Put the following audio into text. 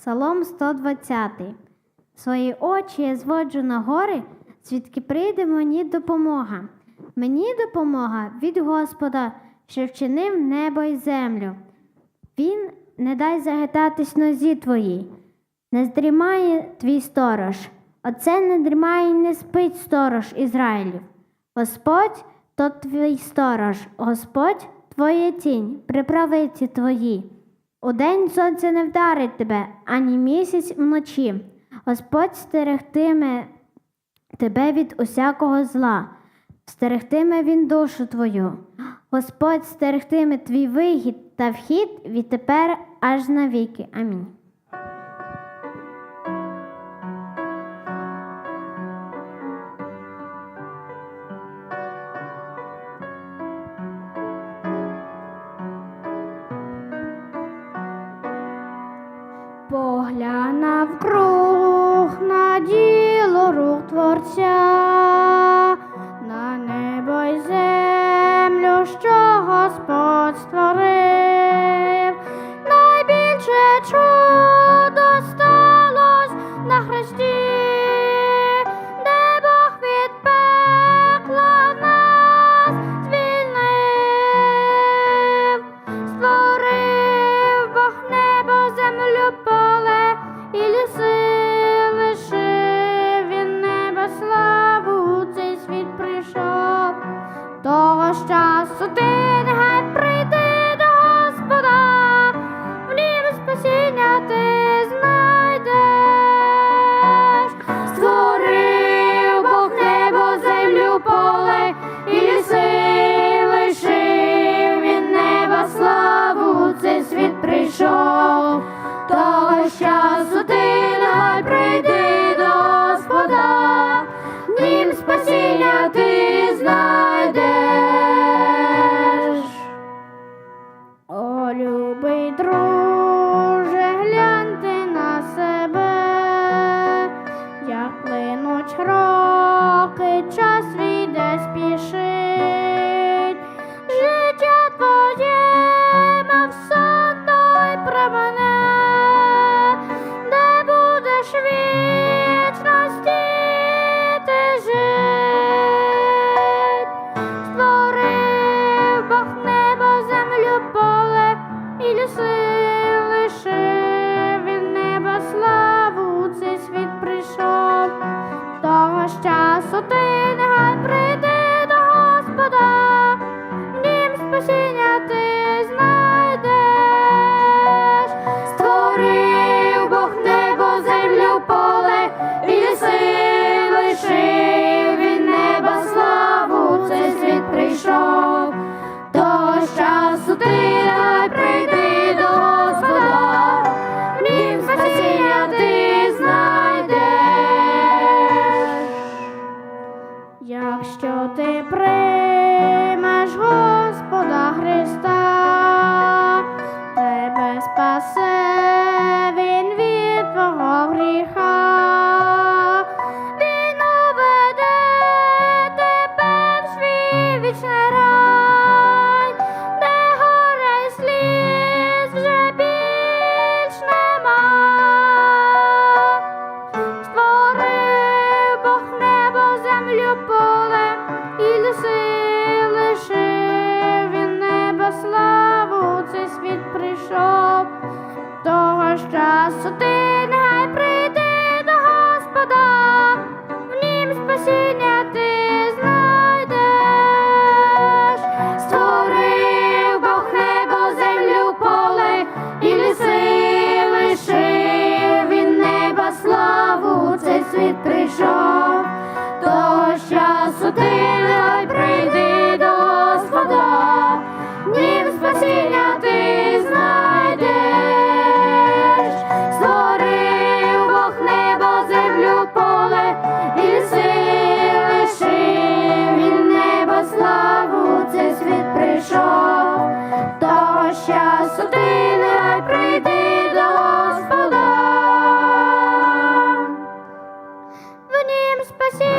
Псалом 120. Свої очі я зводжу на гори, звідки прийде мені допомога. Мені допомога від Господа, що вчинив небо і землю. Він не дай загитатись нозі твоїй, не здрімає твій сторож. Оце не дрімає і не спить сторож Ізраїлів. Господь то твій сторож, Господь твоя тінь, при правиці твої. Удень сонце не вдарить тебе, ані місяць вночі. Господь стерегтиме тебе від усякого зла, стерегтиме він душу твою. Господь стерегтиме твій вихід та вхід відтепер аж навіки. Амінь. Навкруг на діло рук творця, на небо й землю, що Господь Russia. Ж часу ти нехай прийди до Господа, нім спасіння приймеш Господа Христа, тебе спасе mostrar seu. se